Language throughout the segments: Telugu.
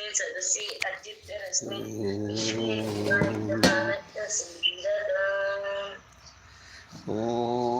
streets of the sea, I dipped in his name. Mm-hmm. Mm-hmm. Oh.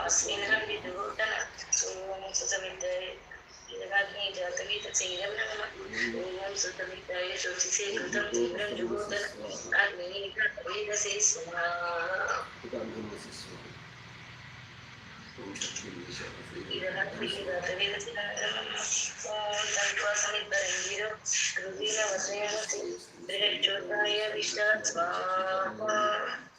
अस्मिन् विदूतन ॐ सुसमिताय जगाग्नि जातवीतसेयं नमः ॐ सुसमिताय शोचिसे कृतं तीव्रं जुगोदन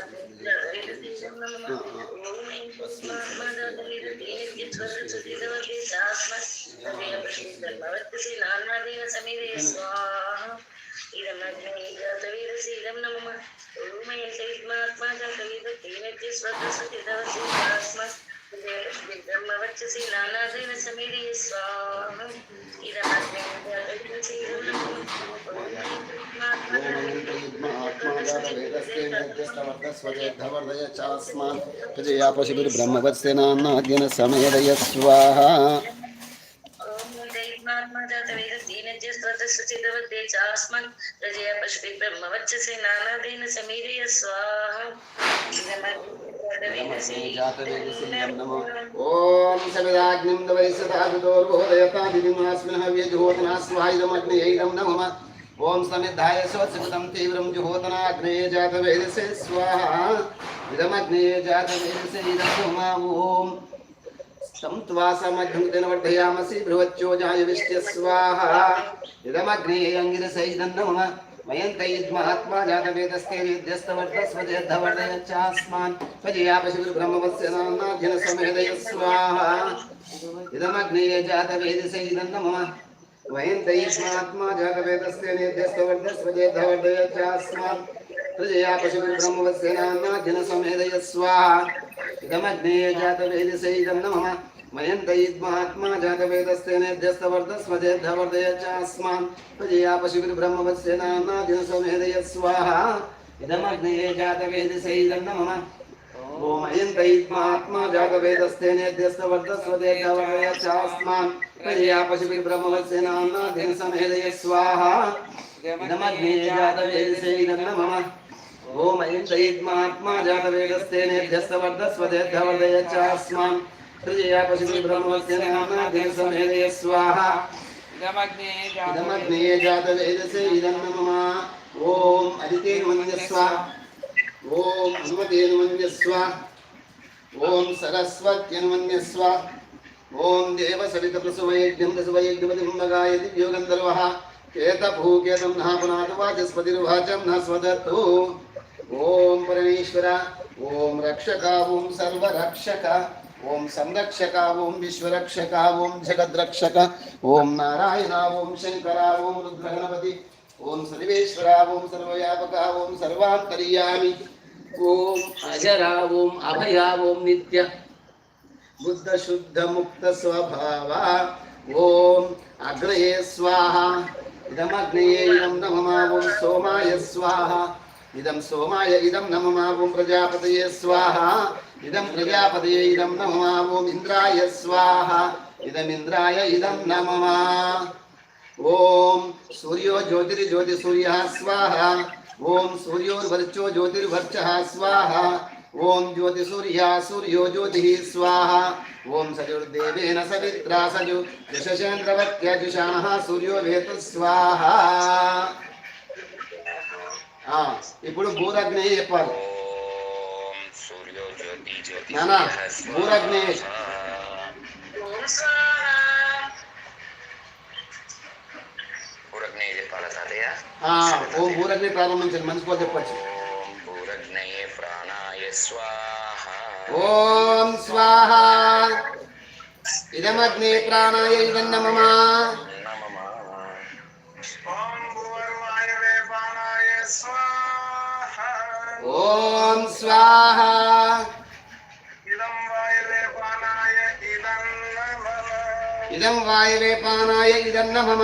నానాదీన సమీరే స్వాహ నానాదీన సమీరే స్వాహ ఇదమగ్నేజాతవీరసీదం నమః ఓమయ చైత్మాత్మా జాతవీద తేనత్య స్వతస్వతిదవసి ఆస్మ బ్రహ్మవచ్చసి నానాదీన సమీరే స్వాహ ఇదమగ్నేజాతవీరసీదం वेदस्तेन यज्ञस्तमर्थस्वजेद्धवर्धय चास्मान् प्रजया पशुभिर्ब्रह्मवत्सेनान्नाद्येन समेधय स्वाहा। ॐ सविदाग्निं दवै सदा दुदोर्बोधयता दिदिमास्मिनः व्यजुहोतना स्वायुधमग्नयैदं नमः। ओम समिद्धाय स्वत्सुतं तीव्रं जुहोतनाग्नेय जातवेदसे, स्वाहा। इदमग्नेय जातवेदसे इदं सोमा ओम तं त्वा समग्नितेन वर्धयामसि बृहच्चोजायविष्ट्य स्वाहा। इदमग्नेय अङ्गिरसे इदं नमः वयन्तयिद्महात्मा जातवेदस्ते वेद्यस्तवर्धस्वजेद्धवर्धयच्चास्मान् त्वजया पशुर्ब्रह्मवस्य नाम्नाध्यनसमेधय स्वाहा। इदमग्नेय जातवेदसे इदं नमः वयं वयन्तैस्मात्मा जगवेदस्य नेद्यस्त्ववर्धस्वजेद्धवर्धयत्यास्मात् प्रजया पशुभिर्ब्रह्मवस्य नाम्नाधिनसमेधय स्वाहा इदमग्नेय जातवेदिसे इदं नमः। मयन्तैद्मात्मा जातवेदस्य नेद्यस्त्ववर्धस्वजेद्धवर्धय चास्मान् प्रजया पशुभिर्ब्रह्मवस्य नाम्नाधिनसमेधय स्वाहा इदमग्नेय जातवेदिसे इदं नमः ओमयन्तैद्मात्मा जातवेदस्य नेद्यस्त्ववर्धस्वजेद्धवर्धय चास्मान् प्रजया पशुभिर्ब्रह्मवत्सेनान्नाधेन समेदय स्वाहा इदमग्ने जातवेदसे इदं न मम ॐ ऐं चैद्मात्मा जातवेदस्ते नेभ्यस्तवर्धस्वदेद्धवर्धय चास्मान् प्रजया पशुभिर्ब्रह्मवत्सेनान्नाधेन समेदय स्वाहा इदमग्ने जातवेदसे इदं न मम ॐ अदितेन वन्द्यस्व ॐ हनुमतेन वन्द्यस्व ॐ सरस्वत्यनुमन्यस्व ॐ देवसरितप्रसुवैज्ञं प्रसुवैज्ञपतिं मगायति योगन्धर्वः केतभूकेतं नः पुनातु पुनादवाचस्पतिर्वाचं नः स्वदत्तु। ॐ परमेश्वर, ॐ रक्षका ॐ सर्वरक्षक, ॐ संरक्षक ॐ विश्वरक्षक ॐ जगद्रक्षक, ॐ नारायण ॐ शङ्करा ॐ रुद्रगणपति, ॐ सर्वेश्वर ॐ सर्वव्यापक ॐ सर्वान्तर्यामि। ॐ अजरा ॐ अभया ॐ नित्य బుద్ధ శుద్ధ ముక్త స్వభావ ఓం అగ్నయే స్వాహ ఇదమగ్నయే ఇదం నమమా సోమాయ స్వాహ ఇదం సోమాయ ఇదం నమమా ప్రజాపతయే స్వాహ ఇదం ప్రజాపతయే ఇదం నమమా ఇంద్రాయ స్వాహ ఇదమింద్రాయ ఇదం నమమా ఓం సూర్యో జ్యోతిరి జ్యోతి సూర్య స్వాహ ఓం సూర్యోర్వర్చో జ్యోతిర్వర్చ స్వాహ ఓం జ్యోతి సూర్య సూర్యో జ్యోతి స్వాహ ఓం సజుర్దేవేన సవిత్రా సజు యశేంద్రవత్యజుషాణ సూర్యో వేత స్వాహ ఆ, ఇప్పుడు భూరగ్నే చెప్పాలి ఓం సూర్యో జ్యోతి జ్యోతి నానా, భూరగ్నే. ఓం స్వాహా భూరగ్నే చెప్పాలా తాతయ్య ఆ, ఓం భూరగ్ని ప్రారంభించండి మనిషిపో చెప్పచ్చు ఓం భూరగ్నయే ప్రాణాయ స్వాహ ఓం స్వాహ. ఇదమగ్నే ప్రాణాయ ఇదన్న మమ ఓం స్వాహ. ఓం స్వాహ. ఇదం వాయువే పానాయ ఇదం నమః. ఇదం వాయవే పానాయ ఇదన్న మమ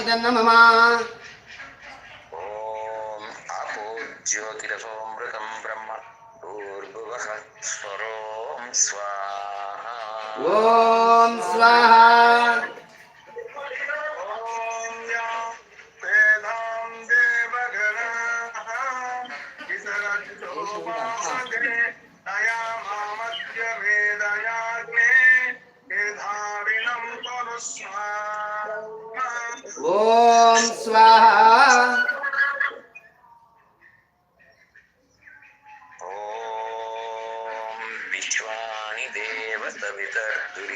ఇదన్న మమ ఓం ఆపో జ్యోతిరసోమృతం బ్రహ్మ భూర్భువః స్వరోం స్వాహ ఓం స్వాహ ఓం స్వాహ ఓం విశ్వాని దేవతవితర్దురితాని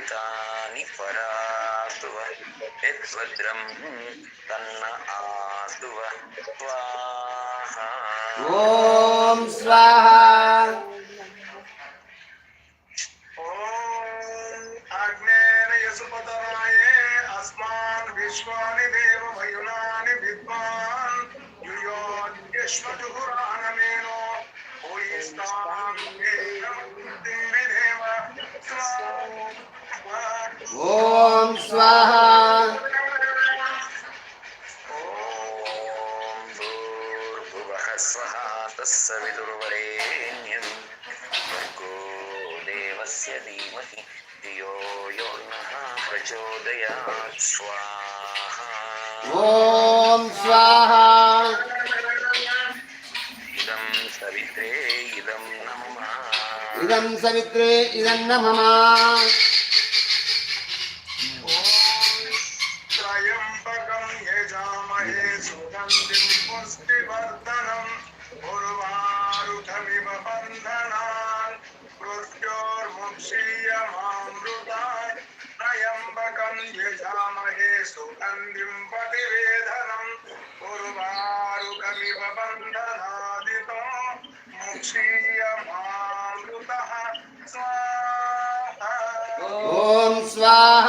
పరాస్తువ యద్భద్రం తన్న ఆస్తువ స్వాహ ఓం స్వాహ ఓం అగ్నేన యసుపతరాయే అస్మాన్ విశ్వాని దేవమయునాని విద్వాన్ యుయోద్యశ్వజుహురానమేనో భూయిస్తాం విదేవ ఓం స్వాహ ఓం భూర్భువః స్వః తస్సవితుర్వరేణ్యం భర్గో దేవస్య ధీమహి ధియో యో నః ప్రచోదయాత్ స్వాహ ఓం స్వాహ ఇదం సవిత్రే ఇదం నమః ఇదం సవిత్రే ఇదన్న మమ త్రయంబకం యజామహే సుగంధిం పుష్టివర్ధనం ఉర్వారుకమివ బంధనాన్ మృత్యోర్ముక్షీయమామృతాన్ త్రయంబకం యజామహే సుగంధిం పతివేదనం ఉర్వారుకమివ బంధనాదితో ముక్షీయమామృతః స్వాహా ఓం స్వాహ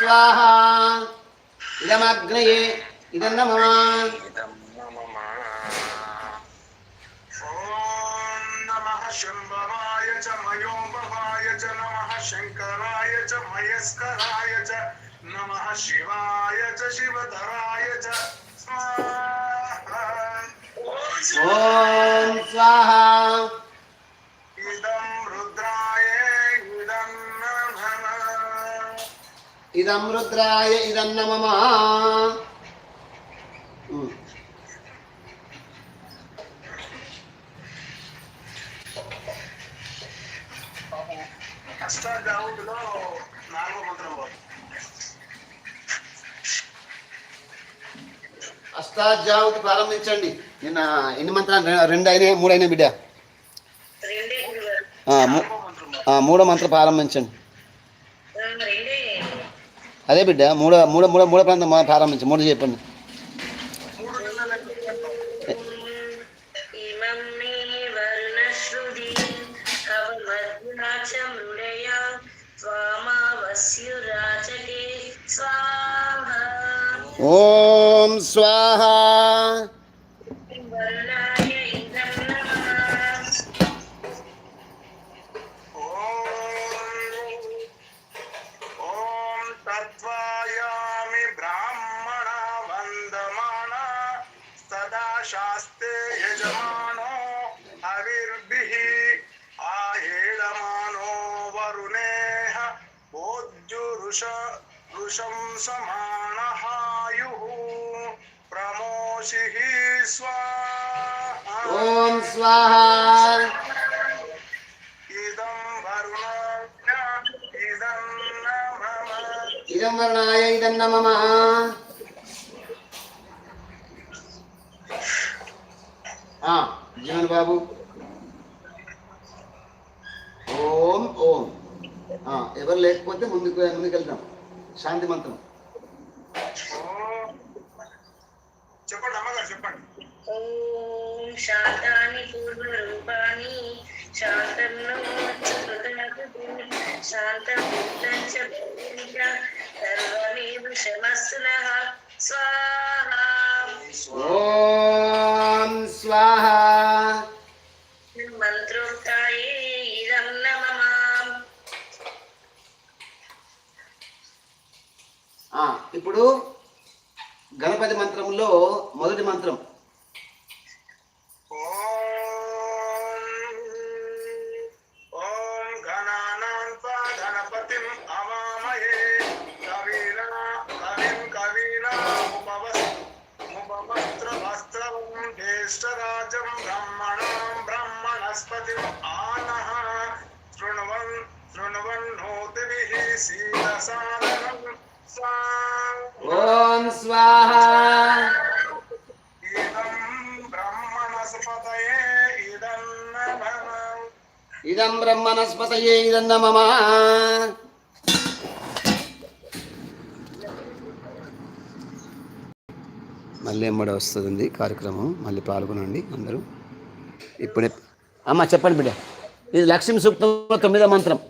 स्वाहा। इदमग्नये इदं नमः शम्भवाय च मयोम्भवाय च नमः शङ्कराय च मयस्कराय च नमः शिवाय च शिवधराय च स्वाहा। ॐ स्वाहा। ఇదం రుద్రాయ ఇదన్న మమ ఉమ్. అష్టాగావుడిలో నాలుగో మంత్రం అష్టాధ్యాయుతి ప్రారంభించండి. నిన్న ఎన్ని మంత్రాలు? రెండు అయినాయి? మూడు అయినాయి బిడ్డ? మూడో మంత్రం ప్రారంభించండి. అదే బిడ్డ మూడో మూడో మూడో మూడో ప్రాంతం ప్రారంభించండి మూడు చెప్పండి. ఓం స్వాహ शास्ते यजमानो हविर्भिः आहेडमानो वरुणेह भोज्जुरुष समाणहायुः प्रमोषिः स्वाहा। ॐ स्वाहा। इदं वरुणाय इदं नमः। इदं वरुणाय इदं नमः। జీవన్ బాబు. ఓం ఓం. ఆ, ఎవరు లేకపోతే ముందుకు ముందుకు వెళ్దాం. శాంతి మంత్రం. చెప్పండి అమ్మగారు చెప్పండి. ఓం శాంతాని పూర్వరూపాణి శాంతన్ను శాంతం సర్వమేవ స్వాహా. ఓం ఆ, ఇప్పుడు గణపతి మంత్రంలో మొదటి మంత్రం. ఓం స్వాహ. ఇదం బ్రహ్మణస్పతయే ఇదన్న మమ మళ్ళీ ఎమ్మడి వస్తుంది కార్యక్రమం. మళ్ళీ పాల్గొనండి అందరూ. ఇప్పుడే అమ్మ చెప్పండి బిడ్డ. ఇది లక్ష్మీ సూక్తంలో తొమ్మిదో మంత్రం.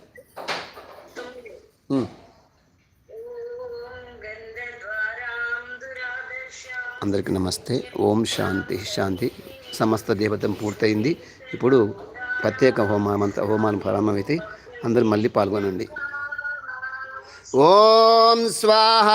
అందరికీ నమస్తే. ఓం శాంతి. శాంతి. సమస్త దేవతం పూర్తయింది. ఇప్పుడు ప్రత్యేక హోమామంత హోమాన్ని ప్రారంభమైతే అందరూ మళ్ళీ పాల్గొనండి. ఓం స్వాహ.